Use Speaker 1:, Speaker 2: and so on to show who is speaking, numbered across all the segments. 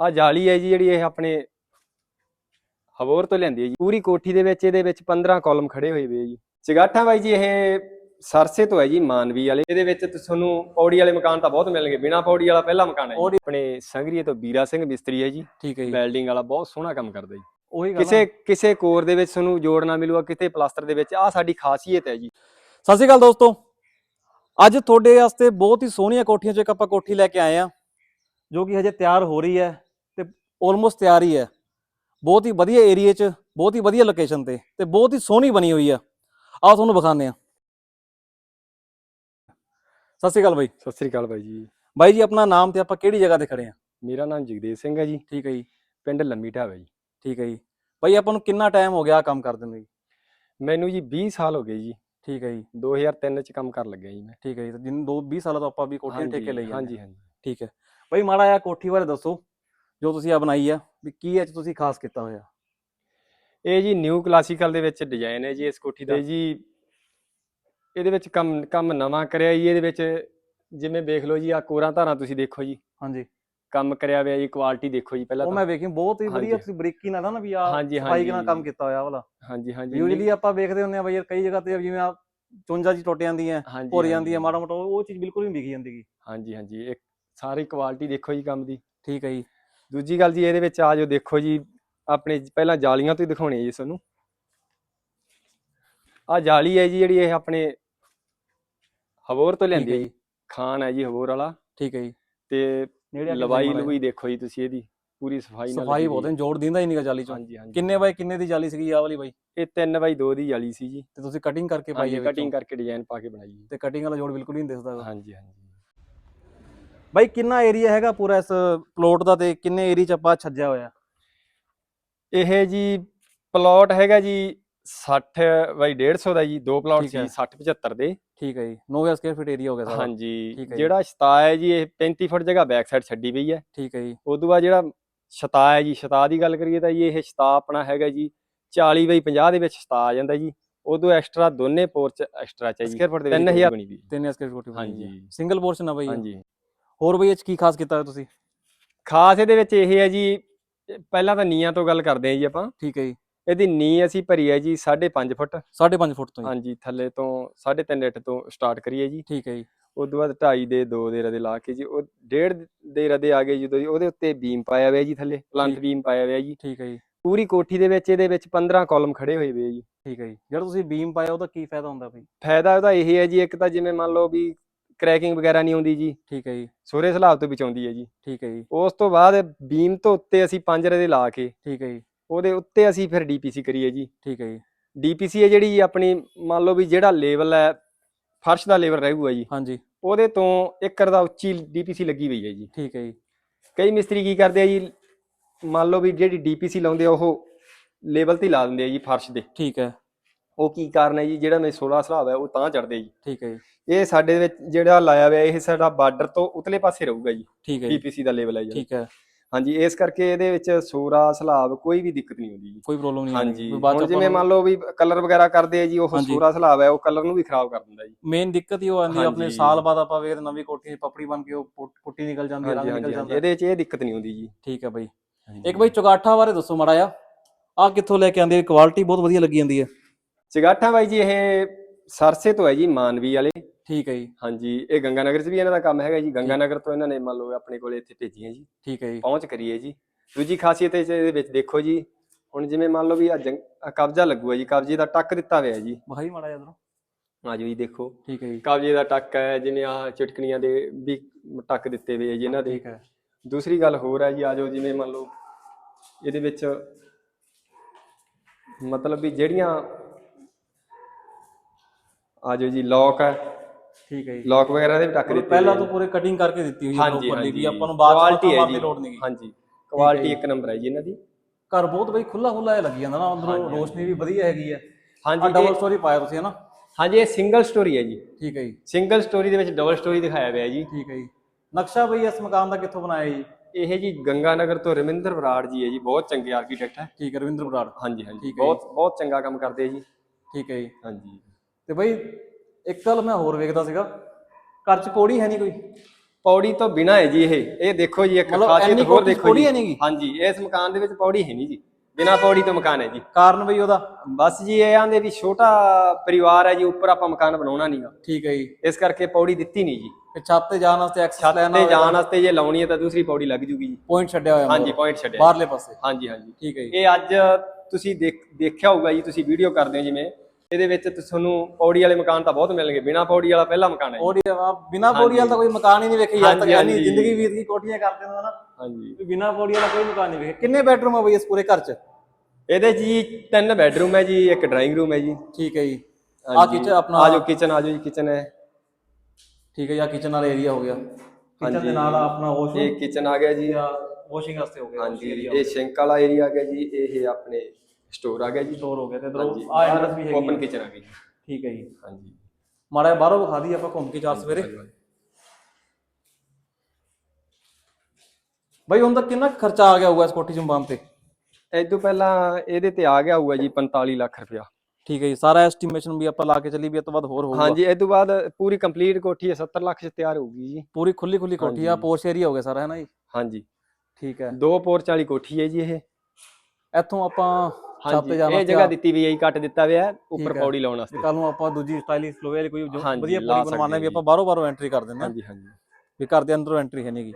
Speaker 1: ਆ ਜਾਲੀ ਹੈ ਜੀ ਜਿਹੜੀ ਇਹ ਆਪਣੇ ਹਵੋਰ ਤੋਂ ਲੈਂਦੀ ਹੈ ਜੀ। ਪੂਰੀ ਕੋਠੀ ਦੇ ਵਿੱਚ ਇਹਦੇ ਵਿੱਚ 15 ਕਾਲਮ ਖੜੇ ਹੋਏ ਵੇ ਜੀ। ਚਗਾਠਾਂ ਬਾਈ ਜੀ ਇਹ ਸਰਸੇ ਤੋਂ ਹੈ ਜੀ ਮਾਨਵੀ ਵਾਲੇ। ਇਹਦੇ ਵਿੱਚ ਤੁਹਾਨੂੰ ਪੌੜੀ ਵਾਲੇ ਮਕਾਨ ਤਾਂ ਬਹੁਤ ਮਿਲਣਗੇ। ਬਿਨਾ ਪੌੜੀ ਵਾਲਾ ਪਹਿਲਾ ਮਕਾਨ ਹੈ ਆਪਣੇ ਸੰਗਰੀਏ ਤੋਂ ਵੀਰਾ ਸਿੰਘ ਮਿਸਤਰੀ ਹੈ ਜੀ।
Speaker 2: ਠੀਕ ਹੈ ਜੀ।
Speaker 1: ਵੈਲਡਿੰਗ ਵਾਲਾ ਬਹੁਤ ਸੋਹਣਾ ਕੰਮ ਕਰਦਾ ਜੀ।
Speaker 2: ਉਹੀ ਗੱਲ
Speaker 1: ਕਿਸੇ ਕਿਸੇ ਕੋਰ ਦੇ ਵਿੱਚ ਤੁਹਾਨੂੰ ਜੋੜਨਾ ਮਿਲੂਗਾ ਕਿਤੇ ਪਲਾਸਟਰ ਦੇ ਵਿੱਚ। ਆ ਸਾਡੀ ਖਾਸੀਅਤ ਹੈ ਜੀ।
Speaker 2: ਸਤਿ ਸ਼੍ਰੀ ਅਕਾਲ ਦੋਸਤੋ। ਅੱਜ ਤੁਹਾਡੇ ਵਾਸਤੇ ਬਹੁਤ ਹੀ ਸੋਹਣੀਆਂ ਕੋਠੀਆਂ ਚੋਂ ਇੱਕ ਆਪਾਂ ਕੋਠੀ ਲੈ ਕੇ ਆਏ ਆ ਜੋ ਕਿ ਹਜੇ ਤਿਆਰ ਹੋ ਰਹੀ ਹੈ। ਆਲਮੋਸਟ ਤਿਆਰ ਹੀ ਹੈ। ਬਹੁਤ ਹੀ ਵਧੀਆ ਏਰੀਏ 'ਚ ਬਹੁਤ ਹੀ ਵਧੀਆ ਲੋਕੇਸ਼ਨ ਤੇ ਤੇ ਬਹੁਤ ਹੀ ਸੋਹਣੀ ਬਣੀ ਹੋਈ ਆ ਆਓ ਤੁਹਾਨੂੰ ਵਿਖਾਉਂਦੇ ਆ ਸਤਿ ਸ਼੍ਰੀ ਅਕਾਲ ਬਾਈ।
Speaker 1: ਸਤਿ ਸ੍ਰੀ ਅਕਾਲ ਬਾਈ ਜੀ।
Speaker 2: ਬਾਈ ਜੀ ਆਪਣਾ ਨਾਮ ਤੇ ਆਪਾਂ ਕਿਹੜੀ ਜਗ੍ਹਾ ਤੇ ਖੜੇ ਆ
Speaker 1: ਮੇਰਾ ਨਾਮ ਜਗਦੇਵ ਸਿੰਘ ਹੈ ਜੀ।
Speaker 2: ਠੀਕ ਹੈ ਜੀ।
Speaker 1: ਪਿੰਡ ਲੰਮੀ ਢਾਬਾ ਜੀ।
Speaker 2: ਠੀਕ ਹੈ ਜੀ। ਬਾਈ ਆਪਾਂ ਨੂੰ ਕਿੰਨਾ ਟਾਈਮ ਹੋ ਗਿਆ ਆਹ ਕੰਮ ਕਰਦੇ ਨੂੰ? ਜੀ
Speaker 1: ਮੈਨੂੰ ਜੀ 20 ਸਾਲ ਹੋ ਗਏ ਜੀ।
Speaker 2: ਠੀਕ ਹੈ ਜੀ।
Speaker 1: 2003 ਚ ਕੰਮ ਕਰਨ ਲੱਗਿਆ ਜੀ ਮੈਂ।
Speaker 2: ਠੀਕ ਹੈ ਜੀ। ਤੇ ਜਿੰਨ ਦੋ 20 ਸਾਲਾਂ ਤੋਂ ਆਪਾਂ ਵੀ ਕੋਠੀ ਠੇਕੇ ਲਈ ਹਾਂ।
Speaker 1: ਹਾਂਜੀ ਹਾਂਜੀ।
Speaker 2: ਠੀਕ ਹੈ। ਬਾਈ ਮਾੜਾ ਜਿਹਾ ਕੋਠੀ ਬਾਰੇ ਦੱਸੋ। ਜੋ ਤੁਸੀਂ ਆ ਬਣਾਈ ਆ ਵੀ ਕੀ ਇਹ 'ਚ ਤੁਸੀਂ ਖਾਸ ਕੀਤਾ ਹੋਇਆ?
Speaker 1: ਇਹ ਜੀ ਨਿਊ ਕਲਾਸੀਕਲ ਦੇ ਵਿੱਚ ਡਿਜ਼ਾਈਨ ਹੈ ਜੀ ਇਸ ਕੋਠੀ ਦਾ। ਤੇ ਜੀ ਇਹਦੇ ਵਿੱਚ ਕੰਮ ਕੰਮ ਨਵਾਂ ਕਰਿਆ ਜੀ ਇਹਦੇ ਵਿੱਚ ਜਿਵੇਂ ਵੇਖ ਲਓ ਜੀ ਆ ਕੋਰਾਂ ਧਾਰਾਂ ਤੁਸੀਂ ਦੇਖੋ ਜੀ।
Speaker 2: ਹਾਂਜੀ।
Speaker 1: ਕੰਮ ਕਰਿਆ ਹੋਇਆ ਜੀ ਕੁਆਲਿਟੀ ਦੇਖੋ ਜੀ ਪਹਿਲਾਂ
Speaker 2: ਉਹ
Speaker 1: ਤਾਂ।
Speaker 2: ਮੈਂ ਵੇਖੀ ਬਹੁਤ ਹੀ ਵਧੀਆ
Speaker 1: ਹਾਂਜੀ।
Speaker 2: ਤੁਸੀਂ ਬਰੀਕੀ ਨਾਲ ਨਾ ਵੀ ਆ
Speaker 1: ਹਾਂਜੀ,
Speaker 2: ਸਫ਼ਾਈ ਨਾਲ
Speaker 1: ਹਾਂਜੀ।
Speaker 2: ਕੰਮ ਕੀਤਾ ਹੋਇਆ ਆਹ ਵਾਲਾ।
Speaker 1: ਹਾਂਜੀ ਹਾਂਜੀ।
Speaker 2: ਯੂਜੂਲੀ ਆਪਾਂ ਵੇਖਦੇ ਹੁੰਦੇ ਆ ਬਈ ਯਾਰ ਕਈ ਜਗ੍ਹਾ ਤੇ ਜਿਵੇਂ ਆ ਚੁੰਝਾ ਜੀ ਟੁੱਟ ਜਾਂਦੀਆਂ
Speaker 1: ਹਾਂਜੀ
Speaker 2: ਭੁਰ ਜਾਂਦੀ ਆ ਮਾੜਾ ਮੋਟਾ ਉਹ ਚੀਜ਼ ਬਿਲਕੁਲ ਨਹੀਂ ਵਿਖੀ ਜਾਂਦੀ ਗੀ।
Speaker 1: ਹਾਂਜੀ ਹਾਂਜੀ। ਇੱਕ ਸਾਰੀ ਕੁਆਲਿਟੀ ਦੇਖੋ ਜੀ ਕੰਮ ਦੀ।
Speaker 2: ਠੀਕ ਹੈ ਜੀ।
Speaker 1: ਦੂਜੀ ਗੱਲ ਜੀ ਇਹਦੇ ਵਿੱਚ ਆ ਜੋ ਦੇਖੋ ਜੀ ਆਪਣੇ ਪਹਿਲਾਂ ਜਾਲੀਆਂ ਤੋਂ ਹੀ ਦਿਖਾਉਣੀ ਹੈ ਜੀ ਤੁਹਾਨੂੰ। ਆ ਜਾਲੀ ਹੈ ਜੀ ਜਿਹੜੀ ਇਹ ਆਪਣੇ ਹਵੋਰ ਤੋਂ ਲੈਂਦੀ ਹੈ ਜੀ। ਖਾਨ ਹੈ ਜੀ ਹਵੋਰ ਵਾਲਾ।
Speaker 2: ਠੀਕ ਹੈ ਜੀ।
Speaker 1: ਤੇ
Speaker 2: ਆ
Speaker 1: ਲਵਾਈ। ਲੁਈ ਦੇਖੋ ਜੀ ਤੁਸੀਂ ਇਹਦੀ ਪੂਰੀ ਸਫ਼ਾਈ ਨਾਲ
Speaker 2: ਸਫ਼ਾਈ ਬਹੁਤ ਹੈ ਜੋੜ ਦਿੰਦਾ ਹੀ ਨਹੀਂਗਾ ਜਾਲੀ ਚੋਂ। ਕਿੰਨੇ ਬਾਈ ਕਿੰਨੇ ਦੀ ਜਾਲੀ ਸੀਗੀ ਆਹ ਵਾਲੀ ਬਾਈ?
Speaker 1: ਇਹ 3 ਬਾਈ 2 ਦੀ ਜਾਲੀ ਸੀ ਜੀ।
Speaker 2: ਤੇ ਤੁਸੀਂ ਕਟਿੰਗ ਕਰਕੇ ਪਾਈ ਹੈ
Speaker 1: ਕਟਿੰਗ ਕਰਕੇ ਡਿਜ਼ਾਈਨ ਪਾ ਕੇ ਬਣਾਈ ਜੀ।
Speaker 2: ਤੇ ਕਟਿੰਗ ਵਾਲਾ ਜੋੜ ਬਿਲਕੁਲ ਨਹੀਂ ਦਿਸਦਾ।
Speaker 1: ਹਾਂਜੀ ਹਾਂਜੀ।
Speaker 2: ਬਾਈ ਕਿੰਨਾ ਏਰੀਆ ਹੈਗਾ ਪੂਰਾ ਇਸ ਪਲੋਟ ਦਾ ਤੇ ਕਿੰਨੇ ਏਰੀਆ ਚ ਆਪਾਂ ਛੱਜਿਆ ਹੋਇਆ?
Speaker 1: ਇਹ ਜੀ ਪਲਾਟ ਹੈਗਾ ਜੀ 60 ਬਾਈ 150 ਦਾ ਜੀ ਦੋ ਪਲਾਟ ਸੀ
Speaker 2: ਹੈ।
Speaker 1: 60 75 ਦੇ।
Speaker 2: ਠੀਕ ਹੈ ਜੀ। 9000 ਸਕੁਅਰ ਫੀਟ ਏਰੀਆ ਹੋ ਗਿਆ ਸਾਰਾ।
Speaker 1: ਹਾਂਜੀ। ਜਿਹੜਾ ਛਤਾ ਹੈ ਜੀ ਇਹ 35 ਫੁੱਟ ਜਗ੍ਹਾ ਬੈਕ ਸਾਈਡ ਛੱਡੀ ਪਈ ਹੈ।
Speaker 2: ਠੀਕ ਹੈ ਜੀ।
Speaker 1: ਉਸ ਤੋਂ ਬਾਅਦ ਜਿਹੜਾ ਛਤਾ ਹੈ ਜੀ ਛਤਾ ਦੀ ਗੱਲ ਕਰੀਏ ਤਾਂ ਜੀ ਇਹ ਛਤਾ ਆਪਣਾ ਹੈਗਾ ਜੀ 40 ਬਾਈ 50 ਦੇ ਵਿੱਚ ਛਤਾ ਆ ਜਾਂਦਾ ਜੀ। ਉਦੋਂ ਐਕਸਟਰਾ ਦੋਨੇ ਪੋਰਚ ਐਕਸਟਰਾ ਚ ਹੈ ਜੀ।
Speaker 2: ਸਕੁਅਰ ਫੁੱਟ ਦੇ ਵਿੱਚ
Speaker 1: 3000 ਬਣੀ ਵੀ।
Speaker 2: 3000 ਸਕੁਅਰ ਫੁੱਟ
Speaker 1: ਹਾਂਜੀ।
Speaker 2: ਸਿੰਗਲ ਪੋਰਸ਼ਨ ਆ ਬਾਈ?
Speaker 1: ਹਾਂਜੀ।
Speaker 2: ਹੋਰ ਬਈ ਇਹ ਚ ਕੀ ਖਾਸ ਕੀਤਾ ਹੋਇਆ ਤੁਸੀਂ?
Speaker 1: ਖਾਸ ਇਹਦੇ ਵਿੱਚ ਇਹ ਹੈ ਜੀ ਪਹਿਲਾਂ ਤਾਂ ਨੀਆਂ ਤੋਂ ਗੱਲ ਕਰਦੇ ਹਾਂ ਜੀ ਆਪਾਂ।
Speaker 2: ਠੀਕ ਹੈ ਜੀ।
Speaker 1: ਇਹਦੀ ਨੀ ਅਸੀਂ ਭਰੀ ਹੈ ਜੀ 5.5 ਫੁੱਟ।
Speaker 2: 5.5 ਫੁੱਟ ਤੋਂ ਜੀ।
Speaker 1: ਹਾਂਜੀ ਥੱਲੇ ਤੋਂ 3.5 ਇੰਚ ਤੋਂ ਸਟਾਰਟ ਕਰੀਏ ਜੀ।
Speaker 2: ਠੀਕ ਹੈ ਜੀ।
Speaker 1: ਉਸ ਤੋਂ ਬਾਅਦ 2.5 ਦੇ 2 ਦੇ ਰਦੇ ਲਾ ਕੇ ਜੀ ਉਹ ਡੇਢ ਦੇ ਰਦੇ ਆ ਗਏ ਜਦੋਂ ਜੀ ਉਹਦੇ ਉੱਤੇ ਬੀਮ ਪਾਇਆ ਹੋਇਆ ਜੀ ਥੱਲੇ
Speaker 2: ਠੀਕ।
Speaker 1: ਬੀਮ ਪਾਇਆ ਹੋਇਆ ਜੀ।
Speaker 2: ਠੀਕ ਹੈ ਜੀ।
Speaker 1: ਪੂਰੀ ਕੋਠੀ ਦੇ ਵਿੱਚ ਇਹਦੇ ਵਿੱਚ 15 ਕਾਲਮ ਖੜੇ ਹੋਏ ਵੇ ਜੀ।
Speaker 2: ਠੀਕ ਹੈ ਜੀ। ਜਿਹੜਾ ਤੁਸੀਂ ਬੀਮ ਪਾਇਆ ਉਹਦਾ ਕੀ ਫਾਇਦਾ ਹੁੰਦਾ ਬਈ?
Speaker 1: ਫਾਇਦਾ ਉਹਦਾ ਇਹ ਹੈ ਜੀ ਇੱਕ ਤਾਂ ਜਿਵੇਂ ਮੰਨ ਲਓ ਵੀ ਕ੍ਰੈਕਿੰਗ ਵਗੈਰਾ ਨਹੀਂ ਆਉਂਦੀ ਜੀ।
Speaker 2: ਠੀਕ ਹੈ ਜੀ।
Speaker 1: ਸੋਰੇ ਸਲਾਬ ਤੋਂ ਬਚਾਉਂਦੀ ਹੈ ਜੀ।
Speaker 2: ਠੀਕ ਹੈ ਜੀ।
Speaker 1: ਉਸ ਤੋਂ ਬਾਅਦ ਬੀਮ ਤੋਂ ਉੱਤੇ ਅਸੀਂ ਪੰਜ ਰਦੇ ਲਾ ਕੇ
Speaker 2: ਠੀਕ ਹੈ ਜੀ।
Speaker 1: ਉਹਦੇ ਉੱਤੇ ਅਸੀਂ ਫਿਰ ਡੀਪੀਸੀ ਕਰੀਏ ਜੀ।
Speaker 2: ਠੀਕ ਹੈ ਜੀ।
Speaker 1: ਡੀਪੀਸੀ ਹੈ ਜਿਹੜੀ ਆਪਣੀ ਮੰਨ ਲਓ ਵੀ ਜਿਹੜਾ ਲੈਵਲ ਹੈ ਫਰਸ਼ ਦਾ ਲੈਵਲ ਰਹੂਗਾ ਜੀ।
Speaker 2: ਹਾਂਜੀ।
Speaker 1: ਉਹਦੇ ਤੋਂ ਇੱਕ ਰਦਾ ਉੱਚੀ ਡੀਪੀਸੀ ਲੱਗੀ ਹੋਈ ਹੈ ਜੀ।
Speaker 2: ਠੀਕ ਹੈ ਜੀ।
Speaker 1: ਕਈ ਮਿਸਤਰੀ ਕੀ ਕਰਦੇ ਆ ਜੀ ਮੰਨ ਲਓ ਵੀ ਜਿਹੜੀ ਡੀਪੀਸੀ ਲਾਉਂਦੇ ਆ ਉਹ ਲੈਵਲ ਤੇ ਲਾ ਦਿੰਦੇ ਆ ਜੀ ਫਰਸ਼ ਦੇ।
Speaker 2: ਠੀਕ ਹੈ।
Speaker 1: ਉਹ ਕੀ ਕਾਰਨ ਹੈ ਜੀ? ਜਿਹੜਾ ਮੈਂ 16 ਸਲਾਬ ਹੈ ਉਹ ਤਾਂ ਚੜਦੇ ਜੀ।
Speaker 2: ਠੀਕ ਹੈ ਜੀ।
Speaker 1: ਇਹ ਸਾਡੇ ਵਿੱਚ ਜਿਹੜਾ ਲਾਇਆ ਹੋਇਆ ਇਹ ਸਾਡਾ ਬਾਰਡਰ ਤੋਂ ਉਤਲੇ ਪਾਸੇ ਰਹੂਗਾ ਜੀ।
Speaker 2: ਠੀਕ ਹੈ ਜੀ।
Speaker 1: ਡੀਪੀਸੀ ਦਾ ਲੈਵਲ ਹੈ ਜੀ
Speaker 2: ਠੀਕ ਹੈ।
Speaker 1: ਹਾਂਜੀ ਇਸ ਕਰਕੇ ਇਹਦੇ ਵਿੱਚ ਸੋਰਾ ਸਲਾਬ ਕੋਈ ਵੀ ਦਿੱਕਤ ਨਹੀਂ ਆਉਂਦੀ ਜੀ।
Speaker 2: ਕੋਈ ਪ੍ਰੋਬਲਮ ਨਹੀਂ
Speaker 1: ਹਾਂਜੀ। ਹੁਣ ਜਿਵੇਂ ਮੰਨ ਲਓ ਵੀ ਕਲਰ ਵਗੈਰਾ ਕਰਦੇ ਆ ਜੀ ਉਹ। ਸੋਰਾ ਸਲਾਬ ਹੈ ਉਹ ਕਲਰ ਨੂੰ ਵੀ ਖਰਾਬ ਕਰ ਦਿੰਦਾ ਜੀ।
Speaker 2: ਮੇਨ ਦਿੱਕਤ ਹੀ ਉਹ ਆਉਂਦੀ ਹੈ ਆਪਣੇ। ਸਾਲ ਬਾਅਦ ਆਪਾਂ ਵੇਖਦੇ ਨਵੀਂ ਕੋਠੀ ਪਪੜੀ ਬਣ ਕੇ ਉਹ ਪੁੱਟੀ ਨਿਕਲ ਜਾਂਦੀ ਹੈ ਰੰਗ ਨਿਕਲ ਜਾਂਦਾ।
Speaker 1: ਇਹਦੇ ਵਿੱਚ ਇਹ ਦਿੱਕਤ ਨਹੀਂ ਆਉਂਦੀ ਜੀ।
Speaker 2: ਠੀਕ ਹੈ ਬਾਈ। ਇੱਕ ਬਾਈ ਚੁਗਾਠਾ ਬਾਰੇ ਦੱਸੋ ਮਾੜਾ ਜਿਹਾ। ਆ ਕਿੱਥੋਂ ਲੈ ਕੇ ਆਂਦੇ ਕੁਆਲਿਟੀ ਬਹੁਤ ਵਧੀਆ ਲੱਗੀ ਜਾਂਦੀ ਹੈ।
Speaker 1: ਚਗਾਠਾਂ ਬਾਈ ਜੀ ਇਹ ਸਰਸੇ ਤੋਂ ਹੈ ਜੀ ਮਾਨਵੀ ਵਾਲੇ।
Speaker 2: ਠੀਕ ਹੈ ਜੀ।
Speaker 1: ਹਾਂਜੀ ਇਹ ਗੰਗਾ ਨਗਰ 'ਚ ਵੀ ਇਹਨਾਂ ਦਾ ਕੰਮ ਹੈਗਾ ਜੀ। ਗੰਗਾ ਨਗਰ ਤੋਂ ਇਹਨਾਂ ਨੇ ਮੰਨ ਲਓ ਆਪਣੇ ਕੋਲੇ ਇੱਥੇ ਭੇਜੀਆਂ ਜੀ।
Speaker 2: ਠੀਕ ਹੈ ਜੀ।
Speaker 1: ਪਹੁੰਚ ਕਰੀਏ ਜੀ। ਦੂਜੀ ਖਾਸੀਅਤ ਇਹਦੇ ਵਿੱਚ ਦੇਖੋ ਜੀ ਹੁਣ ਜਿਵੇਂ ਮੰਨ ਲਓ ਵੀ ਆਹ ਕਬਜ਼ਾ ਲੱਗੂਗਾ ਜੀ। ਕਬਜ਼ੇ ਦਾ ਟੱਕ ਦਿੱਤਾ ਹੋਇਆ ਜੀ।
Speaker 2: ਬਾਈ ਮਾੜਾ ਜਿਹਾ
Speaker 1: ਆ ਜੀ ਦੇਖੋ।
Speaker 2: ਠੀਕ ਹੈ ਜੀ।
Speaker 1: ਕਬਜ਼ੇ ਦਾ ਟੱਕ ਹੈ ਜਿਵੇਂ ਆ ਚਟਕਣੀਆਂ ਦੇ ਵੀ ਟੱਕ ਦਿੱਤੇ ਹੋਏ ਜੀ ਇਹਨਾਂ ਦੇ।
Speaker 2: ਠੀਕ ਹੈ।
Speaker 1: ਦੂਸਰੀ ਗੱਲ ਹੋਰ ਹੈ ਜੀ ਆ ਜਾਓ ਜਿਵੇਂ ਮੰਨ ਲਓ ਇਹਦੇ ਵਿੱਚ ਮਤਲਬ ਵੀ ਜਿਹੜੀਆਂ ਆ ਜਾਓ ਜੀ ਲੌਕ ਹੈ।
Speaker 2: ਠੀਕ ਹੈ ਜੀ।
Speaker 1: ਲੌਕ ਵਗੈਰਾ ਦੇ ਵੀ ਟੱਕ ਦਿੱਤੇ
Speaker 2: ਪਹਿਲਾਂ ਤੋਂ ਪੂਰੇ ਕਟਿੰਗ ਕਰਕੇ ਦਿੱਤੀ ਹੋਈ ਹੈ ਪ੍ਰੋਪਰਲੀ ਵੀ ਆਪਾਂ ਨੂੰ ਬਾਅਦ
Speaker 1: ਕੁਆਲਿਟੀ
Speaker 2: ਚ
Speaker 1: ਹੈ
Speaker 2: ਮਾਰਨ
Speaker 1: ਜੀ।
Speaker 2: ਦੀ ਲੋੜ ਨਹੀਂ
Speaker 1: ਹਾਂਜੀ। ਕੁਆਲਿਟੀ। ਇੱਕ ਨੰਬਰ ਹੈ ਜੀ ਇਹਨਾਂ ਦੀ।
Speaker 2: ਘਰ ਬਹੁਤ ਬਈ ਖੁੱਲਾ ਖੁੱਲਾ ਲੱਗੀ ਜਾਂਦਾ ਨਾ ਅੰਦਰੋਂ ਰੋਸ਼ਨੀ ਵੀ ਵਧੀਆ ਹੈਗੀ ਹੈ। ਆ
Speaker 1: ਹਾਂਜੀ
Speaker 2: ਡਬਲ ਸਟੋਰੀ ਪਾਇਆ ਤੁਸੀਂ ਹੈ ਨਾ
Speaker 1: ਹਾਂਜੀ ਇਹ ਸਿੰਗਲ ਸਟੋਰੀ ਹੈ ਜੀ।
Speaker 2: ਠੀਕ ਹੈ ਜੀ।
Speaker 1: ਸਿੰਗਲ ਸਟੋਰੀ ਦੇ ਵਿੱਚ ਡਬਲ ਸਟੋਰੀ ਦਿਖਾਇਆ ਹੋਇਆ ਜੀ।
Speaker 2: ਠੀਕ ਹੈ ਜੀ। ਨਕਸ਼ਾ ਬਈ ਇਸ ਮਕਾਨ ਦਾ ਕਿੱਥੋਂ ਬਣਾਇਆ ਜੀ?
Speaker 1: ਇਹ ਜੀ ਗੰਗਾ ਨਗਰ ਤੋਂ ਰਵਿੰਦਰ ਬਰਾੜ ਜੀ ਹੈ ਜੀ ਬਹੁਤ ਚੰਗੇ ਆਰਕੀਟੈਕਟ ਹੈ।
Speaker 2: ਠੀਕ ਹੈ ਰਵਿੰਦਰ ਬਰਾੜ।
Speaker 1: ਹਾਂਜੀ ਹਾਂਜੀ। ਬਹੁਤ ਬਹੁਤ ਚੰਗਾ ਕੰਮ ਕਰਦੇ ਆ ਜੀ।
Speaker 2: ਠੀਕ ਹੈ ਜੀ।
Speaker 1: ਹਾਂਜੀ।
Speaker 2: ਤੇ ਬਈ ਇੱਕ ਗੱਲ ਮੈਂ ਹੋਰ ਵੇਖਦਾ ਸੀਗਾ ਘਰ ਚ ਕੋੜੀ ਹੈ ਨਹੀਂ ਕੋਈ?
Speaker 1: ਪੌੜੀ ਤੋਂ ਬਿਨਾ ਹੈ ਜੀ ਇਹ ਇਹ ਦੇਖੋ ਜੀ ਇੱਕ
Speaker 2: ਮਤਲਬ
Speaker 1: ਖਾਸੀਅਤ
Speaker 2: ਇੰਨੀ
Speaker 1: ਹੋਰ
Speaker 2: ਕੋਠੀ
Speaker 1: ਦੇਖੋ
Speaker 2: ਪੌੜੀ
Speaker 1: ਜੀ
Speaker 2: ਹੈ ਨੀ ਗੀ?
Speaker 1: ਹਾਂਜੀ ਇਸ ਮਕਾਨ ਦੇ ਵਿੱਚ ਪੌੜੀ ਹੈ ਨਹੀਂ ਜੀ ਬਿਨਾ ਪੌੜੀ ਤੋਂ ਮਕਾਨ ਹੈ ਜੀ।
Speaker 2: ਕਾਰਨ ਬਈ ਉਹਦਾ?
Speaker 1: ਬਸ ਜੀ ਇਹ ਆਂਦੇ ਵੀ ਛੋਟਾ ਪਰਿਵਾਰ ਹੈ ਜੀ ਉੱਪਰ ਆਪਾਂ ਮਕਾਨ ਬਣਾਉਣਾ ਨਹੀਂਗਾ
Speaker 2: ਠੀਕ ਹੈ ਜੀ।
Speaker 1: ਇਸ ਕਰਕੇ ਪੌੜੀ ਦਿੱਤੀ ਨਹੀਂ ਜੀ।
Speaker 2: ਤੇ ਛੱਤ ਤੇ ਜਾਣ ਵਾਸਤੇ ਐਕਸੈਸ
Speaker 1: ਛੱਤ
Speaker 2: ਲੈਣਾ
Speaker 1: ਤੇ ਜਾਣ ਵਾਸਤੇ ਜੇ ਲਾਉਣੀ ਹੈ ਤਾਂ ਦੂਸਰੀ ਪੌੜੀ ਲੱਗ ਜੂਗੀ ਜੀ।
Speaker 2: ਪੁਆਇੰਟ ਛੱਡਿਆ ਹੋਇਆ
Speaker 1: ਹਾਂਜੀ ਪੁਆਇੰਟ ਛੱਡਿਆ।
Speaker 2: ਬਾਹਰਲੇ ਪਾਸੇ।
Speaker 1: ਹਾਂਜੀ ਹਾਂਜੀ।
Speaker 2: ਠੀਕ ਹੈ ਜੀ।
Speaker 1: ਇਹ ਅੱਜ ਤੁਸੀਂ ਦੇਖ- ਦੇਖਿਆ ਹੋਊਗਾ ਜੀ ਤੁਸੀਂ ਵੀਡੀਓ ਕਰਦੇ ਹੋ ਜਿਵੇਂ। ਇਹਦੇ ਵਿੱਚ ਤੁਹਾਨੂੰ ਪੌੜੀ ਵਾਲੇ ਮਕਾਨ ਤਾਂ ਬਹੁਤ ਮਿਲਣਗੇ ਬਿਨਾ ਪੌੜੀ ਵਾਲਾ ਪਹਿਲਾ ਮਕਾਨ ਹੈ ਜੀ।
Speaker 2: ਪੌੜੀ ਆ ਬਿਨਾ ਪੌੜੀ ਵਾਲਾ ਤਾਂ ਕੋਈ ਮਕਾਨ ਹੀ ਨਹੀਂ ਵੇਖਿਆ ਯਾਰ
Speaker 1: ਹਾਂਜੀ,
Speaker 2: ਯਾਨੀ। ਜ਼ਿੰਦਗੀ ਬੀਤ ਗਈ ਕੋਠੀਆਂ ਕਰਦੇ ਨਾ ਨਾ।
Speaker 1: ਹਾਂਜੀ।
Speaker 2: ਬਿਨਾ ਪੌੜੀ ਵਾਲਾ ਕੋਈ ਮਕਾਨ ਨਹੀਂ ਵੇਖਿਆ। ਕਿੰਨੇ ਬੈਡਰੂਮ ਆ ਬਈ ਇਸ ਪੂਰੇ ਘਰ 'ਚ?
Speaker 1: ਇਹਦੇ 'ਚ ਜੀ ਤਿੰਨ ਬੈੱਡਰੂਮ ਹੈ ਜੀ ਇੱਕ ਡਰਾਇੰਗ ਰੂਮ ਹੈ ਜੀ।
Speaker 2: ਠੀਕ ਹੈ ਜੀ। ਆ। ਕਿਚਨ ਆਪਣਾ
Speaker 1: ਆ ਜਾਓ ਕਿਚਨ ਆ ਜਾਓ ਜੀ ਕਿਚਨ ਹੈ।
Speaker 2: ਠੀਕ ਹੈ ਜੀ ਆ ਕਿਚਨ ਵਾਲਾ ਏਰੀਆ ਹੋ ਗਿਆ। ਕਿਚਨ ਦੇ। ਨਾਲ ਆਪਣਾ ਵਾਸ਼ਰੂਮ
Speaker 1: ਇਹ ਕਿਚਨ ਆ ਗਿਆ ਜੀ।
Speaker 2: ਜਾਂ ਵਾਸ਼ਿੰਗ ਵਾਸਤੇ ਹੋ ਗਿਆ
Speaker 1: ਹਾਂਜੀ ਇਹ ਸਿੰਕ ਵਾਲਾ ਏਰੀਆ ਆ ਗਿਆ ਜੀ ਇਹ ਆਪਣੇ ਸਟੋਰ ਆ ਗਿਆ ਜੀ।
Speaker 2: ਸਟੋਰ ਹੋ ਗਿਆ ਤੇ
Speaker 1: ਹਾਂਜੀ।
Speaker 2: ਇਧਰੋਂ ਆ ਐਂਟਰਸ ਵੀ ਹੈਗੀ
Speaker 1: ਓਪਨ
Speaker 2: ਹੈ।
Speaker 1: ਕਿਚਨ ਆ ਗਈ।
Speaker 2: ਠੀਕ ਹੈ ਜੀ।
Speaker 1: ਹਾਂਜੀ।
Speaker 2: ਮਾੜਾ ਜਿਹਾ ਬਾਹਰੋਂ ਵਿਖਾ ਦੀ ਆਪਾਂ ਘੁੰਮ ਕੇ ਚਾਰ ਸਵੇਰੇ। ਬਈ ਹੁਣ ਤੱਕ ਕਿੰਨਾ ਕੁ ਖਰਚਾ ਆ ਗਿਆ ਹੋਊਗਾ ਇਸ ਕੋਠੀ ਚ ਬੰਨ ਤੇ?
Speaker 1: ਇਹ ਤੋਂ ਪਹਿਲਾਂ ਇਹਦੇ ਤੇ ਆ ਗਿਆ ਹੋਊਗਾ ਜੀ 45 ਲੱਖ ਰੁਪਇਆ।
Speaker 2: ਠੀਕ ਹੈ ਜੀ ਸਾਰਾ ਐਸਟੀਮੇਸ਼ਨ ਵੀ ਆਪਾਂ ਲਾ ਕੇ ਚੱਲੀ ਵੀ ਇਹ ਤੋਂ ਬਾਅਦ ਹੋਰ ਹੋਊਗਾ।
Speaker 1: ਹਾਂਜੀ ਇਹ ਤੋਂ ਬਾਅਦ ਪੂਰੀ ਕੰਪਲੀਟ ਕੋਠੀ ਹੈ 70 ਲੱਖ ਚ ਤਿਆਰ ਹੋਊਗੀ ਜੀ।
Speaker 2: ਪੂਰੀ ਖੁੱਲੀ ਖੁੱਲੀ ਕੋਠੀ ਆ
Speaker 1: ਹਾਂਜੀ।
Speaker 2: ਪੋਸ਼ ਏਰੀਆ ਹੋ ਗਿਆ ਸਾਰਾ ਹੈ ਨਾ ਜੀ?
Speaker 1: ਹਾਂਜੀ।
Speaker 2: ਠੀਕ ਹੈ।
Speaker 1: ਦੋ ਪੋਰਚ ਵਾਲੀ ਕੋਠੀ ਹੈ ਜੀ ਇਹ।
Speaker 2: ਇੱਥੋਂ ਆਪਾਂ ਤੇ ਜਾਣਾ
Speaker 1: ਇਹ ਜਗ੍ਹਾ ਦਿੱਤੀ ਵੀ ਹੈ ਕੱਟ ਦਿੱਤਾ ਹੋਇਆ ਉੱਪਰ। ਪੌੜੀ ਲਾਉਣ ਵਾਸਤੇ।
Speaker 2: ਕੱਲ ਨੂੰ ਆਪਾਂ ਦੂਜੀ ਸਟਾਈਲਿਸ਼ ਲੋਵੇ ਵਾਲੀ ਕੋਈ ਵਧੀਆ ਪੌੜੀ ਬਣਵਾਉਂਦੇ ਵੀ ਆਪਾਂ ਬਾਹਰੋਂ ਬਾਹਰੋਂ ਐਂਟਰੀ ਕਰ ਦਿੰਦੇ ਹਾਂ
Speaker 1: ਹਾਂਜੀ ਹਾਂਜੀ।
Speaker 2: ਵੀ ਘਰ ਦੇ ਅੰਦਰੋਂ ਐਂਟਰੀ ਹੈ ਨਹੀਂਗੀ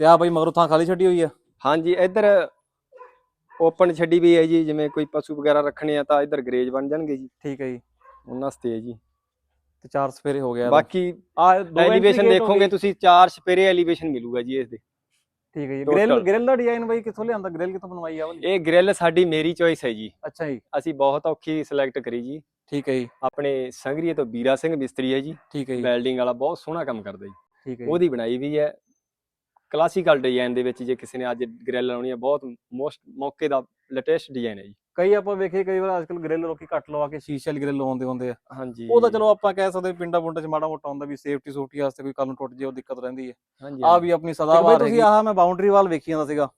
Speaker 2: ਤੇ ਆ ਬਈ ਮਗਰੋਂ ਥਾਂ ਖਾਲੀ ਛੱਡੀ ਹੋਈ ਆ।
Speaker 1: ਹਾਂਜੀ ਇੱਧਰ ਓਪਨ ਛੱਡੀ ਵੀ ਹੈ ਜੀ ਜਿਵੇਂ ਕੋਈ ਪਸ਼ੂ ਵਗੈਰਾ ਰੱਖਣੇ ਆ ਤਾਂ ਇੱਧਰ ਗਰੇਜ ਬਣ ਜਾਣਗੇ ਜੀ।
Speaker 2: ਠੀਕ ਹੈ ਜੀ।
Speaker 1: ਉਹਨਾਂ ਵਾਸਤੇ ਹੈ ਜੀ।
Speaker 2: ਤੇ ਚਾਰ ਸਫੇਰੇ ਹੋ ਗਿਆ
Speaker 1: ਬਾਕੀ
Speaker 2: ਆ ਦੋ
Speaker 1: ਐਲੀਵੇਸ਼ਨ ਦੇਖੋਗੇ ਤੁਸੀਂ ਚਾਰ ਸਪੇਰੇ ਐਲੀਵੇਸ਼ਨ ਮਿਲੂਗਾ ਜੀ ਇਸ ਦੇ।
Speaker 2: ਠੀਕ ਹੈ ਜੀ। ਗ੍ਰਿਲ ਗ੍ਰਿਲ ਦਾ ਡਿਜ਼ਾਈਨ ਬਈ ਕਿੱਥੋਂ ਲਿਆਂਦਾ? ਗ੍ਰਿਲ ਕਿੱਥੋਂ ਬਣਵਾਈ ਆ ਵਾਲੀ?
Speaker 1: ਇਹ ਗ੍ਰਿਲ ਸਾਡੀ ਮੇਰੀ ਚੋਇਸ ਹੈ ਜੀ।
Speaker 2: ਅੱਛਾ ਜੀ।
Speaker 1: ਅਸੀਂ ਬਹੁਤ ਔਖੀ ਸਿਲੈਕਟ ਕਰੀ ਜੀ।
Speaker 2: ਠੀਕ ਹੈ ਜੀ।
Speaker 1: ਆਪਣੇ ਸੰਗਰੀਏ ਤੋਂ ਵੀਰਾ ਸਿੰਘ ਮਿਸਤਰੀ ਹੈ ਜੀ।
Speaker 2: ਠੀਕ ਹੈ ਜੀ।
Speaker 1: ਵੈਲਡਿੰਗ ਵਾਲਾ ਬਹੁਤ ਸੋਹਣਾ ਕੰਮ ਕਰਦਾ ਜੀ।
Speaker 2: ਠੀਕ ਹੈ
Speaker 1: ਉਹਦੀ ਬਣਾਈ ਵੀ ਹੈ। ਕਲਾਸੀਕਲ ਡਿਜ਼ਾਈਨ ਦੇ ਵਿੱਚ ਜੇ ਕਿਸੇ ਨੇ ਅੱਜ ਗ੍ਰਿਲ ਲਾਉਣੀ ਹੈ ਬਹੁਤ ਮੋਸਟ ਮੌਕੇ ਦਾ ਲੇਟੈਸਟ ਡਿਜ਼ਾਈਨ ਹੈ ਜੀ।
Speaker 2: ਕਈ ਆਪਾਂ ਵੇਖੇ ਕਈ ਵਾਰ ਅੱਜਕੱਲ ਗ੍ਰਿਲ ਲੋਕੀ ਕੱਟ ਲਵਾ ਕੇ ਸ਼ੀਸ਼ੇ ਵਾਲੀ ਗ੍ਰਿਲ ਲਵਾਉਂਦੇ ਹੁੰਦੇ ਆ।
Speaker 1: ਹਾਂਜੀ।
Speaker 2: ਉਹ ਤਾਂ ਚਲੋ ਆਪਾਂ ਕਹਿ ਸਕਦੇ ਪਿੰਡਾਂ ਪੁੰਡਾਂ 'ਚ ਮਾੜਾ ਮੋਟਾ ਹੁੰਦਾ ਵੀ ਸੇਫਟੀ ਸੂਫਟੀ ਵਾਸਤੇ ਕੋਈ ਕੱਲ ਨੂੰ ਟੁੱਟ ਜੇ ਉਹ ਦਿੱਕਤ ਰਹਿੰਦੀ ਹੈ।
Speaker 1: ਹਾਂਜੀ
Speaker 2: ਆ ਵੀ ਆਪਣੀ ਸਦਾ
Speaker 1: ਇੱਕ ਬਈ
Speaker 2: ਬਾਹਰ
Speaker 1: ਤੁਸੀਂ
Speaker 2: ਆਹ ਮੈਂ ਬਾਉਂਡਰੀ ਵਾਲ ਵੇਖੀ ਜਾਂਦਾ ਸੀਗਾ।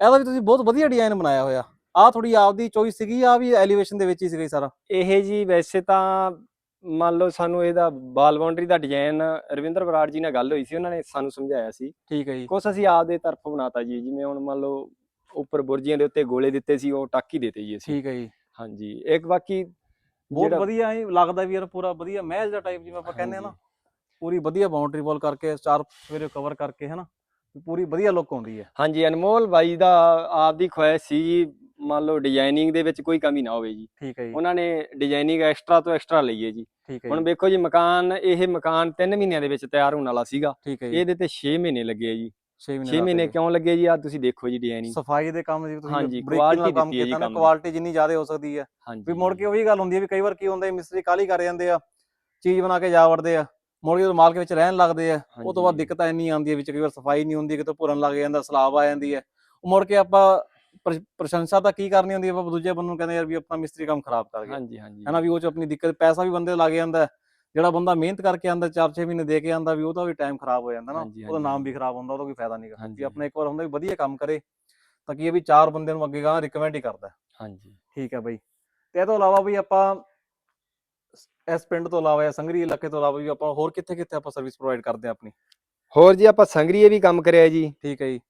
Speaker 2: ਇਹਦਾ ਵੀ ਤੁਸੀਂ ਬਹੁਤ ਵਧੀਆ ਡਿਜ਼ਾਈਨ ਬਣਾਇਆ ਹੋਇਆ। ਆ ਥੋੜੀ ਆਪਦੀ ਚੋਇਸ ਸੀਗੀ ਆ ਵੀ ਐਲੀਵੇਸ਼ਨ ਦੇ ਵਿੱਚ ਹੀ ਸੀਗਾ ਸਾਰਾ?
Speaker 1: ਇਹ ਜੀ ਵੈਸੇ ਤਾਂ ਮੰਨ ਲਓ ਸਾਨੂੰ ਇਹਦਾ ਬਾਲ ਬਾਉਂਡਰੀ ਦਾ ਡਿਜ਼ਾਈਨ ਰਵਿੰਦਰ ਬਰਾੜ ਜੀ ਨਾਲ ਗੱਲ ਹੋਈ ਸੀ ਉਹਨਾਂ ਨੇ ਸਾਨੂੰ ਸਮਝਾਇਆ ਸੀ।
Speaker 2: ਠੀਕ ਹੈ ਜੀ।
Speaker 1: ਕੁਛ ਅਸੀਂ ਆਪਦੇ ਤਰਫ ਬਣਾਤਾ ਜੀ ਜਿਵੇਂ ਹੁਣ ਮੰਨ ਲਓ ਉੱਪਰ ਬੁਰਜੀਆਂ ਦੇ ਉੱਤੇ ਗੋਲੇ ਦਿੱਤੇ ਸੀ ਉਹ ਟਾਕੀ ਦੇਤੇ ਜੀ ਅਸੀਂ।
Speaker 2: ਠੀਕ ਹੈ ਜੀ।
Speaker 1: ਹਾਂਜੀ ਇੱਕ ਬਾਕੀ
Speaker 2: ਬਹੁਤ
Speaker 1: ਜਿਹੜਾ-
Speaker 2: ਵਧੀਆ ਹੀ ਲੱਗਦਾ ਵੀ ਯਾਰ ਪੂਰਾ ਵਧੀਆ ਮਹਿਲ ਦਾ ਟਾਈਪ ਜਿਵੇਂ ਆਪਾਂ ਕਹਿੰਦੇ ਆ ਨਾ।
Speaker 1: ਹਾਂਜੀ।
Speaker 2: ਪੂਰੀ ਵਧੀਆ ਬਾਉਂਡਰੀ ਵਾਲ ਕਰਕੇ ਚਾਰ ਸਵੇਰੇ ਕਵਰ ਕਰਕੇ ਹੈ ਨਾ ਵੀ ਪੂਰੀ ਵਧੀਆ ਲੁੱਕ ਆਉਂਦੀ ਹੈ।
Speaker 1: ਹਾਂਜੀ ਅਨਮੋਲ ਬਾਈ ਦਾ ਆਪਦੀ ਖੁਆਇਸ਼ ਸੀ ਜੀ ਮੰਨ ਲਓ ਡਿਜ਼ਾਈਨਿੰਗ ਦੇ ਵਿੱਚ ਕੋਈ ਕਮੀ ਨਾ ਹੋਵੇ ਜੀ।
Speaker 2: ਠੀਕ ਹੈ ਜੀ।
Speaker 1: ਉਹਨਾਂ ਨੇ ਡਿਜ਼ਾਈਨਿੰਗ ਐਕਸਟਰਾ ਤੋਂ ਐਕਸਟਰਾ ਲਈ ਹੈ ਜੀ।
Speaker 2: ਠੀਕ ਹੈ
Speaker 1: ਹੁਣ
Speaker 2: ਜੀ।
Speaker 1: ਵੇਖੋ ਜੀ ਮਕਾਨ ਇਹ ਮਕਾਨ 3 ਮਹੀਨਿਆਂ ਦੇ ਵਿੱਚ ਤਿਆਰ ਹੋਣ ਵਾਲਾ ਸੀਗਾ।
Speaker 2: ਠੀਕ ਹੈ ਜੀ।
Speaker 1: ਇਹਦੇ ਤੇ 6 ਮਹੀਨੇ ਲੱਗੇ ਆ ਜੀ।
Speaker 2: 6 ਮਹੀਨੇ
Speaker 1: 6
Speaker 2: ਦਾ
Speaker 1: ਮਹੀਨੇ
Speaker 2: ਤੇ
Speaker 1: ਕਿਉਂ ਲੱਗੇ ਜੀ? ਆ ਤੁਸੀਂ ਦੇਖੋ ਜੀ ਡਿਜ਼ਾਈਨਿੰਗ
Speaker 2: ਸਫ਼ਾਈ ਦੇ ਕੰਮ ਜੀ ਤੁਸੀਂ
Speaker 1: quality
Speaker 2: ਕੰਮ
Speaker 1: ਦਿੱਤੀ ਹੈ ਜੀ
Speaker 2: ਕੀਤਾ ਨਾ। ਕੁਆਲਿਟੀ ਜਿੰਨੀ ਜ਼ਿਆਦਾ ਹੋ ਸਕਦੀ ਹੈ। ਵੀ ਮੁੜ ਕੇ ਉਹੀ ਗੱਲ ਹੁੰਦੀ ਹੈ ਵੀ ਕਈ ਵਾਰ ਕੀ ਹੁੰਦਾ ਹੈ ਮਿਸਤਰੀ ਕਾਲੀ ਕਰ ਜਾਂਦੇ ਆ ਚੀਜ਼ ਬਣਾ ਕੇ ਜਾ ਵੜਦੇ ਆ। ਮੁੜ ਕੇ ਮਾਲਕ ਵਿੱਚ ਰਹਿਣ ਲੱਗਦੇ ਆ ਉਹ ਤੋਂ ਬਾਅਦ। ਦਿੱਕਤਾਂ ਇੰਨੀ ਆਉਂਦੀ ਹੈ ਵਿੱਚ ਕਈ ਵਾਰ ਸਫ਼ਾਈ ਨਹੀਂ ਹੁੰਦੀ ਕਿਤੇ ਭੁਰਨ ਲੱਗ ਜਾਂਦਾ ਸਲਾਬ ਆ ਜਾਂਦੀ ਹੈ। ਉਹ ਮੁੜ ਕੇ ਆਪਾਂ ਪ੍ਰ- ਪ੍ਰਸ਼ੰਸਾ ਤਾਂ ਕੀ ਕਰਨੀ ਹੁੰਦੀ ਹੈ ਆਪਾਂ ਦੂਜੇ ਬੰਦੇ ਨੂੰ ਕਹਿੰਦੇ ਯਾਰ ਵੀ ਆਪਣਾ ਮਿਸਤਰੀ ਕੰਮ ਖਰਾਬ ਕਰ ਗਿਆ।
Speaker 1: ਹਾਂਜੀ ਹਾਂਜੀ।
Speaker 2: ਹਨਾ ਵੀ ਉਹ ਚ ਆਪਣੀ ਦਿੱਕਤ ਪੈਸਾ ਵੀ ਬੰਦੇ ਲੱਗ ਜਾਂਦਾ। ਜਿਹੜਾ ਬੰਦਾ ਮਿਹਨਤ ਕਰਕੇ ਆਂਦਾ 4-6 ਮਹੀਨੇ ਦੇ ਕੇ ਆਂਦਾ ਵੀ ਉਹਦਾ ਵੀ ਟਾਈਮ ਖਰਾਬ ਹੋ ਜਾਂਦਾ ਨਾ ਉਹਦਾ। ਨਾਮ ਵੀ ਖਰਾਬ ਹੁੰਦਾ ਉਹਦਾ ਕੋਈ ਫਾਇਦਾ ਨਹੀਂਗਾ ਵੀ। ਆਪਣਾ ਇੱਕ ਵਾਰ ਹੁੰਦਾ ਵੀ ਵਧੀਆ ਕੰਮ ਕਰੇ ਤਾਂ ਕੀ ਇਹ ਵੀ ਚਾਰ ਬੰਦੇ ਨੂੰ ਅੱਗੇ ਗਾਂ ਰਿਕਮੈਂਡ ਹੀ ਕਰਦਾ।
Speaker 1: ਹਾਂਜੀ
Speaker 2: ਠੀਕ ਹੈ ਬਈ ਤੇ ਇਹ ਤੋਂ ਇਲਾਵਾ ਵੀ ਆਪਾਂ ਇਸ ਪਿੰਡ ਤੋਂ ਇਲਾਵਾ ਸੰਗਰੀ ਇਲਾਕੇ ਤੋਂ ਇਲਾਵਾ ਵੀ ਆਪਾਂ ਹੋਰ ਕਿੱਥੇ ਕਿੱਥੇ ਆਪਾਂ ਸਰਵਿਸ ਪ੍ਰੋਵਾਈਡ ਕਰਦੇ ਹਾਂ ਆਪਣੀ
Speaker 1: ਹੋਰ ਜੀ ਆਪਾਂ ਸੰਗਰੀਏ ਵੀ ਕੰਮ ਕਰਿਆ ਜੀ
Speaker 2: ਠੀਕ ਹੈ ਜੀ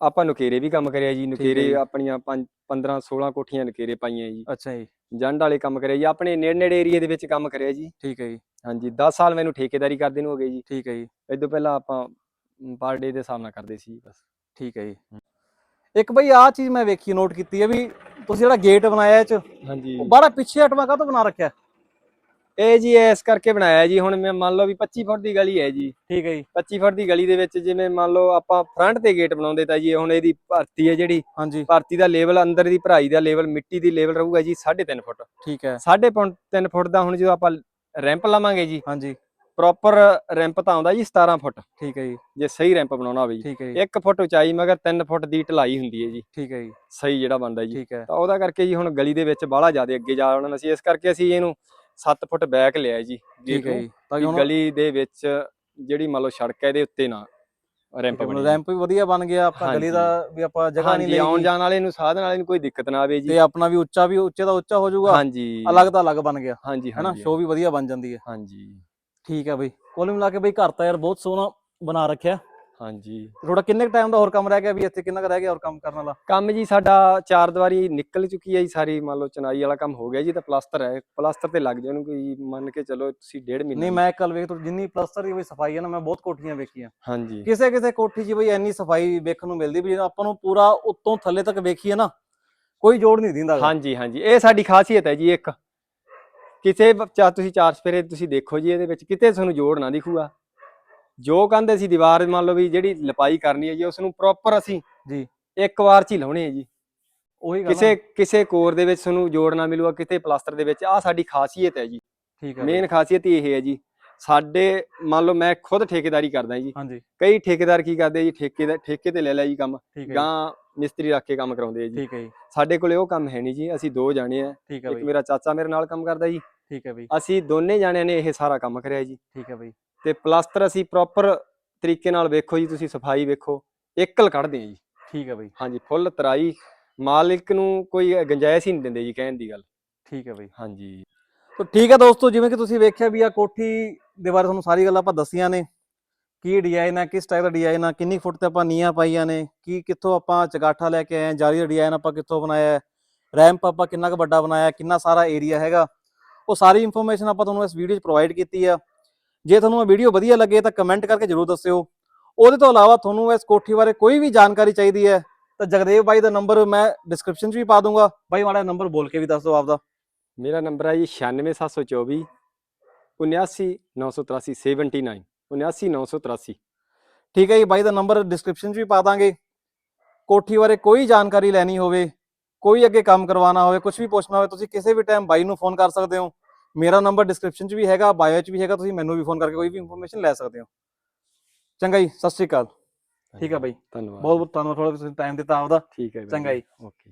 Speaker 1: ਆਪਾਂ ਨੁਕੇਰੇ ਵੀ ਕੰਮ ਕਰਿਆ ਜੀ ਨੁਕੇਰੇ। ਆਪਣੀਆਂ 15 16 ਕੋਠੀਆਂ ਨੁਕੇਰੇ ਪਾਈਆਂ ਜੀ
Speaker 2: ਅੱਛਾ ਜੀ
Speaker 1: ਜੰਡ ਵਾਲੇ ਕੰਮ ਕਰਿਆ ਜੀ ਆਪਣੇ ਨੇੜੇ ਨੇੜੇ ਏਰੀਏ ਦੇ ਵਿੱਚ ਕੰਮ ਕਰਿਆ ਜੀ।
Speaker 2: ਠੀਕ ਹੈ ਜੀ।
Speaker 1: ਹਾਂਜੀ 10 ਸਾਲ ਮੈਨੂੰ ਠੇਕੇਦਾਰੀ ਕਰਦੇ ਨੂੰ ਹੋ ਗਏ ਜੀ।
Speaker 2: ਠੀਕ ਹੈ ਜੀ।
Speaker 1: ਇਹ ਤੋਂ ਪਹਿਲਾਂ ਆਪਾਂ ਪਰ ਡੇ ਦੇ ਹਿਸਾਬ ਨਾਲ ਕਰਦੇ ਸੀ ਬਸ।
Speaker 2: ਠੀਕ ਹੈ ਜੀ। ਇੱਕ ਬਈ ਆਹ ਚੀਜ਼ ਮੈਂ ਵੇਖੀ ਨੋਟ ਕੀਤੀ ਹੈ ਵੀ ਤੁਸੀਂ ਜਿਹੜਾ ਗੇਟ ਬਣਾਇਆ ਇਹ ਚ
Speaker 1: ਹਾਂਜੀ।
Speaker 2: ਉਹ ਬਾਹਰ ਪਿੱਛੇ ਹਟਵਾ ਕਾਹਤੋਂ ਬਣਾ ਰੱਖਿਆ?
Speaker 1: ਇਹ ਜੀ ਇਸ ਕਰਕੇ ਬਣਾਇਆ ਜੀ ਹੁਣ ਮੈਂ ਮੰਨ ਲਓ ਵੀ 25 ਫੁੱਟ ਦੀ ਗਲੀ ਹੈ ਜੀ।
Speaker 2: ਠੀਕ ਹੈ ਜੀ।
Speaker 1: 25 ਫੁੱਟ ਦੀ ਗਲੀ ਦੇ ਵਿੱਚ ਜਿਵੇਂ ਮੰਨ ਲਓ ਆਪਾਂ ਫਰੰਟ ਤੇ ਗੇਟ ਬਣਾਉਂਦੇ ਤਾਂ ਜੀ ਹੁਣ ਇਹਦੀ ਭਰਤੀ ਹੈ ਜਿਹੜੀ।
Speaker 2: ਹਾਂਜੀ।
Speaker 1: ਭਰਤੀ ਦਾ ਲੈਵਲ ਅੰਦਰ ਦੀ ਭਰਾਈ ਦਾ ਲੈਵਲ ਮਿੱਟੀ ਦੀ ਲੈਵਲ ਰਹੂਗਾ ਜੀ 3.5 ਫੁੱਟ।
Speaker 2: ਠੀਕ ਹੈ।
Speaker 1: 3.5 ਫੁੱਟ ਦਾ ਹੁਣ ਜਦੋਂ ਆਪਾਂ ਰੈਂਪ ਲਾਵਾਂਗੇ ਜੀ
Speaker 2: ਹਾਂਜੀ।
Speaker 1: ਪ੍ਰੋਪਰ ਰੈਂਪ ਤਾਂ ਆਉਂਦਾ ਜੀ 17 ਫੁੱਟ।
Speaker 2: ਠੀਕ ਹੈ ਜੀ।
Speaker 1: ਜੇ ਸਹੀ ਰੈਂਪ ਬਣਾਉਣਾ ਹੋਵੇ ਜੀ।
Speaker 2: ਠੀਕ ਹੈ ਜੀ।
Speaker 1: 1 ਫੁੱਟ ਉਚਾਈ ਮਗਰ 3 ਫੁੱਟ ਦੀ ਢਲਾਈ ਹੁੰਦੀ ਹੈ ਜੀ।
Speaker 2: ਠੀਕ ਹੈ ਜੀ।
Speaker 1: ਸਹੀ ਜਿਹੜਾ ਬਣਦਾ ਜੀ।
Speaker 2: ਠੀਕ ਹੈ।
Speaker 1: ਤਾਂ ਉਹਦਾ ਕਰਕੇ ਜੀ ਹੁਣ ਗਲੀ ਦੇ ਵਿੱਚ ਬਾਹਲਾ ਜ਼ਿਆਦਾ ਅੱਗੇ ਜਾ ਵੜਨਾ ਸੀ ਇਸ ਕਰਕੇ ਅਸੀਂ ਇਹਨੂੰ 7 ਫੁੱਟ ਬੈਕ ਲਿਆ ਜੀ
Speaker 2: ਠੀਕ ਹੈ ਜੀ। ਤਾਂ ਕਿ
Speaker 1: ਗਲੀ ਦੇ ਵਿੱਚ ਜਿਹੜੀ ਮੰਨ ਲਓ ਸੜਕ ਹੈ ਇਹਦੇ ਉੱਤੇ ਨਾ ਰੈਂਪ ਬਣੇ
Speaker 2: ਰੈਂਪ ਵੀ ਵਧੀਆ ਬਣ ਗਿਆ ਆਪਾਂ ਗਲੀ ਦਾ ਵੀ ਆਪਾਂ ਜਗ੍ਹਾ ਨਹੀਂ
Speaker 1: ਹਾਂਜੀ ਆਉਣ
Speaker 2: ਲਈ
Speaker 1: ਜਾਣ ਵਾਲੇ ਨੂੰ ਸਾਧਨ ਵਾਲੇ ਨੂੰ ਕੋਈ ਦਿੱਕਤ ਨਾ ਆਵੇ ਜੀ।
Speaker 2: ਤੇ ਆਪਣਾ ਵੀ ਉੱਚਾ ਵੀ ਉੱਚੇ ਦਾ ਉੱਚਾ ਹੋ ਜਾਊਗਾ
Speaker 1: ਹਾਂਜੀ।
Speaker 2: ਅਲੱਗ ਦਾ ਅਲੱਗ ਬਣ ਗਿਆ
Speaker 1: ਹਾਂਜੀ
Speaker 2: ਹੈਨਾ? ਸ਼ੋ ਵੀ ਵਧੀਆ ਬਣ ਜਾਂਦੀ ਹੈ।
Speaker 1: ਹਾਂਜੀ।
Speaker 2: ਠੀਕ ਹੈ ਬਈ। ਕੁੱਲ ਮਿਲਾ ਕੇ ਬਈ ਘਰ ਤਾਂ ਯਾਰ ਬਹੁਤ ਸੋਹਣਾ ਬਣਾ ਰੱਖਿਆ।
Speaker 1: ਹਾਂਜੀ।
Speaker 2: ਥੋੜਾ ਕਿੰਨੇ ਟਾਈਮ ਦਾ ਹੋਰ ਕੰਮ ਰਹਿ ਗਿਆ ਵੀ ਇੱਥੇ ਕਿੰਨਾ ਕੁ ਰਹਿ ਗਿਆ ਹੋਰ ਕੰਮ ਕਰਨ ਵਾਲਾ?
Speaker 1: ਕੰਮ ਜੀ ਸਾਡਾ ਚਾਰ ਦੀਵਾਰੀ ਨਿਕਲ ਚੁੱਕੀ ਹੈ ਜੀ ਸਾਰੀ ਮੰਨ ਲਓ ਚਨਾਈ ਵਾਲਾ ਕੰਮ ਹੋ ਗਿਆ ਜੀ ਤਾਂ ਪਲਾਸਟਰ ਹੈ। ਪਲਾਸਟਰ ਤੇ ਲੱਗ ਜਾਏ ਉਹਨੂੰ ਕੋਈ ਮੰਨ ਕੇ ਚੱਲੋ ਤੁਸੀਂ ਡੇਢ ਮਹੀਨੇ
Speaker 2: ਨਹੀਂ ਮੈਂ ਕੱਲ ਵੇਖ ਤੋ ਜਿੰਨੀ ਪਲਸਟਰ ਦੀ ਬਈ ਸਫ਼ਾਈ ਹੈ ਨਾ ਮੈਂ ਬਹੁਤ ਕੋਠੀਆਂ ਵੇਖੀਆਂ।
Speaker 1: ਹਾਂਜੀ।
Speaker 2: ਕਿਸੇ ਕਿਸੇ ਕੋਠੀ 'ਚ ਬਈ ਇੰਨੀ ਸਫ਼ਾਈ ਵੇਖਣ ਨੂੰ ਮਿਲਦੀ ਵੀ ਜਦੋਂ ਆਪਾਂ ਨੂੰ ਪੂਰਾ ਉੱਤੋਂ ਥੱਲੇ ਤੱਕ ਵੇਖੀਏ ਨਾ ਕੋਈ ਜੋੜ ਨਹੀਂ ਦਿੰਦਾ।
Speaker 1: ਹਾਂਜੀ ਹਾਂਜੀ। ਇਹ ਸਾਡੀ ਖਾਸੀਅਤ ਹੈ ਜੀ ਇੱਕ। ਕਿਸੇ ਵ- ਚਾ ਤੁਸੀਂ ਚਾਰ ਸਪੇਰੇ ਤੁਸੀਂ ਦੇਖੋ ਜੀ ਇਹਦੇ ਵਿੱਚ ਕਿਤੇ ਤੁਹਾਨੂੰ ਜੋੜ ਨਾ ਦਿਖੂਗਾ। ਜੋ ਕਹਿੰਦੇ ਸੀ ਦੀਵਾਰ ਮੰਨ ਲਓ ਵੀ ਜਿਹੜੀ ਲਪਾਈ ਕਰਨੀ ਹੈ ਜੀ ਉਸ ਨੂੰ ਪ੍ਰੋਪਰ ਅਸੀਂ
Speaker 2: ਜੀ।
Speaker 1: ਇੱਕ ਵਾਰ ਚ ਹੀ ਲਾਉਣੇ ਹੈ ਜੀ।
Speaker 2: ਉਹੀ ਗੱਲ
Speaker 1: ਕਿਸੇ। ਕਿਸੇ ਕੋਰ ਦੇ ਵਿੱਚ ਤੁਹਾਨੂੰ ਜੋੜ ਨਾ ਮਿਲੂਗਾ ਕਿਤੇ ਪਲਾਸਟਰ ਦੇ ਵਿੱਚ। ਆ ਸਾਡੀ ਖਾਸੀਅਤ ਹੈ ਜੀ।
Speaker 2: ਠੀਕ ਹੈ
Speaker 1: ਮੇਨ ਖਾਸੀਅਤ ਇਹ ਹੈ ਜੀ। ਸਾਡੇ ਮੰਨ ਲਓ ਮੈਂ ਖੁਦ ਠੇਕੇਦਾਰੀ ਕਰਦਾ ਜੀ।
Speaker 2: ਹਾਂਜੀ।
Speaker 1: ਕਈ ਠੇਕੇਦਾਰ ਕੀ ਕਰਦੇ ਜੀ ਠੇਕੇ ਦਾ ਠੇਕੇ ਤੇ ਲੈ ਲਿਆ ਜੀ ਕੰਮ ਗਾਂ ਮਿਸਤਰੀ ਰੱਖ ਕੇ ਕੰਮ ਕਰਾਉਂਦੇ ਆ ਜੀ।
Speaker 2: ਠੀਕ ਹੈ ਜੀ।
Speaker 1: ਸਾਡੇ ਕੋਲੇ ਉਹ ਕੰਮ ਹੈ ਨਹੀਂ ਜੀ। ਅਸੀਂ ਦੋ ਜਾਣੇ ਆ। ਇੱਕ ਮੇਰਾ ਚਾਚਾ ਮੇਰੇ ਨਾਲ ਕੰਮ ਕਰਦਾ ਜੀ।
Speaker 2: ਠੀਕ ਹੈ ਬਈ।
Speaker 1: ਅਸੀਂ ਦੋਨੇ ਜਾਣਿਆਂ ਨੇ ਇਹ ਸਾਰਾ ਕੰਮ ਕਰਿਆ ਜੀ।
Speaker 2: ਠੀਕ ਹੈ ਬਈ।
Speaker 1: ਤੇ ਪਲਾਸਟਰ ਅਸੀਂ ਪ੍ਰੋਪਰ ਤਰੀਕੇ ਨਾਲ ਵੇਖੋ ਜੀ ਤੁਸੀਂ ਸਫ਼ਾਈ ਵੇਖੋ ਇੱਕਲ ਕੱਢਦੇ ਆ ਜੀ।
Speaker 2: ਠੀਕ ਹੈ ਬਈ।
Speaker 1: ਹਾਂਜੀ ਫੁੱਲ ਤਰਾਈ ਮਾਲਿਕ ਨੂੰ ਕੋਈ ਗੁੰਜਾਇਸ਼ ਹੀ ਨਹੀਂ ਦਿੰਦੇ ਜੀ ਕਹਿਣ ਦੀ ਗੱਲ।
Speaker 2: ਠੀਕ ਹੈ ਬਈ।
Speaker 1: ਹਾਂਜੀ।
Speaker 2: ਤੋ ਠੀਕ ਹੈ ਦੋਸਤੋ ਜਿਵੇਂ ਕਿ ਤੁਸੀਂ ਵੇਖਿਆ ਵੀ ਆ ਕੋਠੀ ਦੇ ਬਾਰੇ ਤੁਹਾਨੂੰ ਸਾਰੀ ਗੱਲਾਂ ਆਪਾਂ ਦੱਸੀਆਂ ਨੇ। ਕੀ ਡਿਜ਼ਾਈਨ ਹੈ ਕਿਸ ਟਾਈਪ ਦਾ ਡਿਜ਼ਾਈਨ ਆ ਕਿੰਨੀ ਫੁੱਟ ਤੇ ਆਪਾਂ ਨੀਆਂ ਪਾਈਆਂ ਨੇ ਕੀ ਕਿੱਥੋਂ ਆਪਾਂ ਚਗਾਠਾ ਲੈ ਕੇ ਆਏ ਆ ਜਾਰੀ ਦਾ ਡਿਜ਼ਾਈਨ ਆਪਾਂ ਕਿੱਥੋਂ ਬਣਾਇਆ ਹੈ ਰੈਂਪ ਆਪਾਂ ਕਿੰਨਾ ਕੁ ਵੱਡਾ ਬਣਾਇਆ ਕਿੰਨਾ ਸਾਰਾ ਏਰੀਆ ਹੈਗਾ। ਉਹ ਸਾਰੀ ਇਨਫੋਰਮੇਸ਼ਨ ਆਪਾਂ ਤੁਹਾਨੂੰ ਇਸ ਵੀਡੀਓ 'ਚ ਪ੍ਰੋਵਾਈਡ ਕੀਤੀ ਆ। ਜੇ ਤੁਹਾਨੂੰ ਇਹ ਵੀਡੀਓ ਵਧੀਆ ਲੱਗੇ ਤਾਂ ਕਮੈਂਟ ਕਰਕੇ ਜਰੂਰ ਦੱਸਿਓ। ਉਹਦੇ ਤੋਂ ਇਲਾਵਾ ਤੁਹਾਨੂੰ ਇਸ ਕੋਠੀ ਬਾਰੇ ਕੋਈ ਵੀ ਜਾਣਕਾਰੀ ਚਾਹੀਦੀ ਹੈ ਤਾਂ ਜਗਦੇਵ ਬਾਈ ਦਾ ਨੰਬਰ ਮੈਂ ਡਿਸਕ੍ਰਿਪਸ਼ਨ 'ਚ ਵੀ ਪਾ ਦੂੰਗਾ। ਬਾਈ ਮਾੜਾ ਨੰਬਰ ਬੋਲ ਕੇ ਵੀ ਦੱਸ ਦਿਓ ਆਪਦਾ।
Speaker 1: ਮੇਰਾ ਨੰਬਰ ਹੈ ਜੀ 96724 79983 79 79983
Speaker 2: ਠੀਕ ਹੈ ਜੀ ਬਾਈ ਦਾ ਨੰਬਰ ਡਿਸਕ੍ਰਿਪਸ਼ਨ 'ਚ ਵੀ ਪਾ ਦਾਂਗੇ। ਕੋਠੀ ਬਾਰੇ ਕੋਈ ਜਾਣਕਾਰੀ ਲੈਣੀ ਹੋਵੇ ਕੋਈ ਅੱਗੇ ਕੰਮ ਕਰਵਾਉਣਾ ਹੋਵੇ ਕੁਝ ਵੀ ਪੁੱਛਣਾ ਹੋਵੇ ਤੁਸੀਂ ਕਿਸੇ ਵੀ ਟਾਈਮ ਬਾਈ ਨੂੰ ਫੋਨ ਕਰ ਸਕਦੇ ਹੋ। ਮੇਰਾ ਨੰਬਰ ਡਿਸਕ੍ਰਿਪਸ਼ਨ 'ਚ ਵੀ ਹੈਗਾ ਬਾਇਓ 'ਚ ਵੀ ਹੈਗਾ ਤੁਸੀਂ ਮੈਨੂੰ ਵੀ ਫੋਨ ਕਰਕੇ ਕੋਈ ਵੀ ਇਨਫੋਰਮੇਸ਼ਨ ਲੈ ਸਕਦੇ ਹੋ। ਚੰਗਾ ਜੀ ਸਤਿ ਸ਼੍ਰੀ ਅਕਾਲ। ਠੀਕ ਹੈ ਬਾਈ
Speaker 1: ਧੰਨਵਾਦ।
Speaker 2: ਬਹੁਤ ਬਹੁਤ ਧੰਨਵਾਦ ਥੋੜਾ ਤੁਸੀਂ ਟਾਈਮ ਦਿੱਤਾ ਆਪਦਾ।
Speaker 1: ਠੀਕ ਹੈ
Speaker 2: ਚੰਗਾ ਜੀ।
Speaker 1: ਓਕੇ।